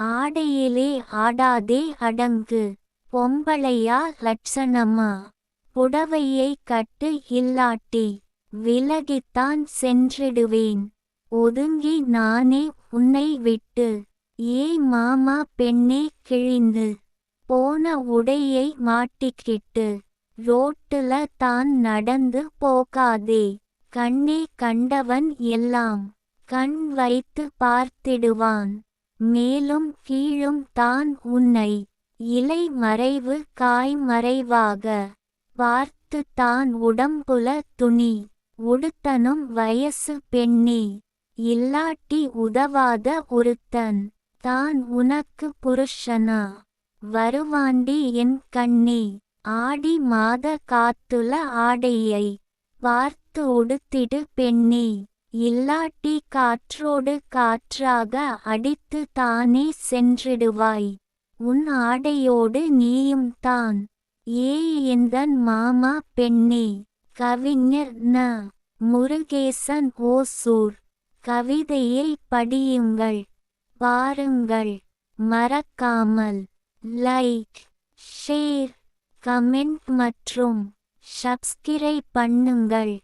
ஆடையிலே ஆடாதே அடங்கு பொம்பளையா லட்சணமா? புடவையை கட்டு இல்லாட்டி விலகித்தான் சென்றிடுவேன். ஒதுங்கி நானே உன்னை விட்டு ஏ மாமா பெண்ணே கிழிந்து போன உடையை மாட்டிக்கிட்டு ரோட்டுல தான் நடந்து போகாதே. கண்ணே கண்டவன் எல்லாம் கண் வைத்து பார்த்திடுவான். மேலும் கீழும் தான் உன்னை இலை மறைவு காய் மறைவாக பார்த்து தான் உடம்புல துணி உடுத்தனும் வயசு பெண்ணே. இல்லாட்டி உதவாத ஒருத்தன் தான் உனக்கு புருஷனா? வருவாண்டி என் கண்ணே. ஆடி மாத காத்துல ஆடையை பார்த்து உடுத்திடு பெண்ணே. இல்லாட்டி காற்றோடு காற்றாக அடித்து தானே சென்றிடுவாய். உன் ஆடையோடு நீயும் தான். ஏ எந்தன் மாமா பெண்ணே கவிஞர் ந. முருகேசன் ஓசூர். கவிதையை படியுங்கள். பாருங்கள். மறக்காமல். லைக் ஷேர் கமெண்ட் மற்றும் சப்ஸ்கிரைப் பண்ணுங்கள்.